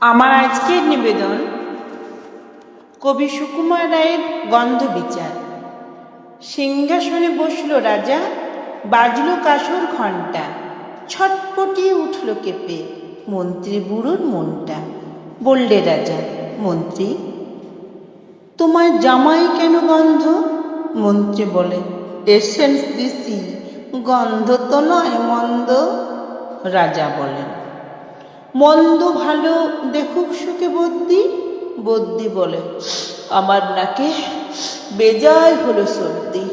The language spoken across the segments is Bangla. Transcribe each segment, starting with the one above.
আমার আজকের নিবেদন কবি সুকুমার রায়ের গন্ধ বিচার। সিংহাসনে বসল রাজা, বাজল কাসর ঘণ্টা ছটপটিয়ে উঠল কেঁপে, মন্ত্রী বুড়োর মনটা। বললে রাজা, মন্ত্রী, তোমার জামাই কেন গন্ধ? মন্ত্রী বলে, এসেন্স দিছি, গন্ধ তো নয় মন্দ। রাজা বলেন মন্দ ভালো দেখুক সুখে বদ্যি বদ্যি বলে, আমার নাকে বেজায় হলো সর্দি।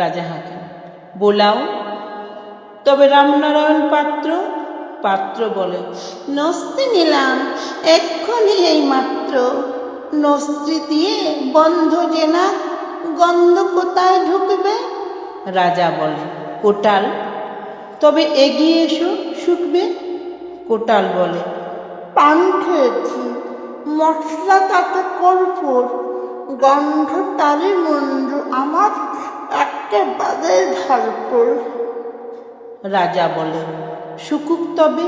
রাজা হাঁকেন বোলাও, তবে রামনারায়ণ পাত্র পাত্র বলে, নস্তি নিলাম, এক্ষুনি এই মাত্র। নস্ত্রী দিয়ে বন্ধ যে না গন্ধ কোথায় ঢুকবে? রাজা বলে, কোটাল, তবে এগিয়ে এসো, শুকবে। কোটাল বলে। পান খেয়েছি মশলা তাতে কর্পূর গন্ধ তারই মঞ্জু আমার একটা একেবারে ঢালপুর রাজা বলে শুকুক তবে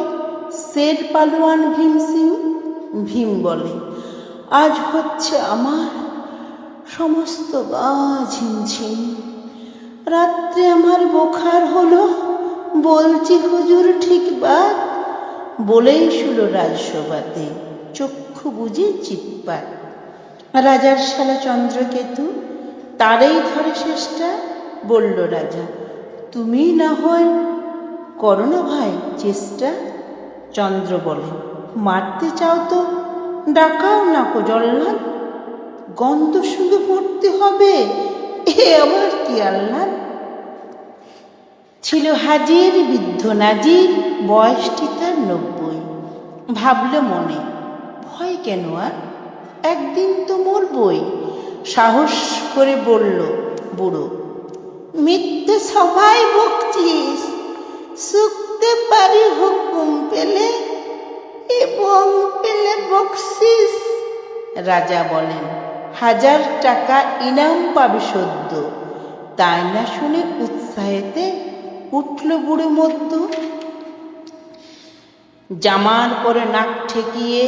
শের পালোয়ান ভীম সিং ভীম বলে। আজ হচ্ছে আমার সমস্ত গা ঝিমঝিম। রাত্রে আমার বোখার হলো বলছি হুজুর ঠিক বাদ বলেই শুলো রাজসভাতে, চক্ষু বুঝে চিৎপাত রাজার শালা চন্দ্রকেতু, তারেই ধরে শেষটা বলল রাজা, তুমি না হয় করো না ভাই, চেষ্টা? চন্দ্র বলে, মারতে চাও তো, ডাকাও না কো জল্লাদ, গন্ধ শুধু পড়তে হবে, এ আমার কি আল্লাদ ছিল হাজির বৃদ্ধ নাজির বয়সটি তার নব্বই ভাবল মনে, ভয় কেন আর? একদিন তো মরবই। সাহস করে বলল, বুড়ো, মিথ্যে সবাই বকছিস। শুকতে পারি হুকুম পেলে এবং পেলে বকশিস রাজা বলেন, হাজার টাকা ইনাম পাবে সদ্য। তাই না শুনে উৎসাহেতে উঠল বুড়ো মধ্য। জামার পরে নাক ঠেকিয়ে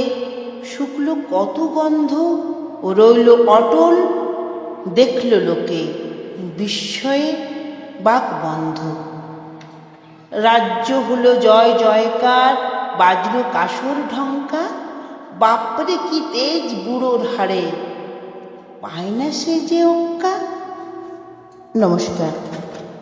শুকলো কত গন্ধ। রইল অটল, দেখল লোকে বিস্ময়ে বাক বন্ধ। রাজ্য হলো জয় জয়কার, বাজলো কাসর ঢঙ্কা। বাপরে কি তেজ বুড়োর হাড়ে, পায় না সে যে অক্কা। নমস্কার।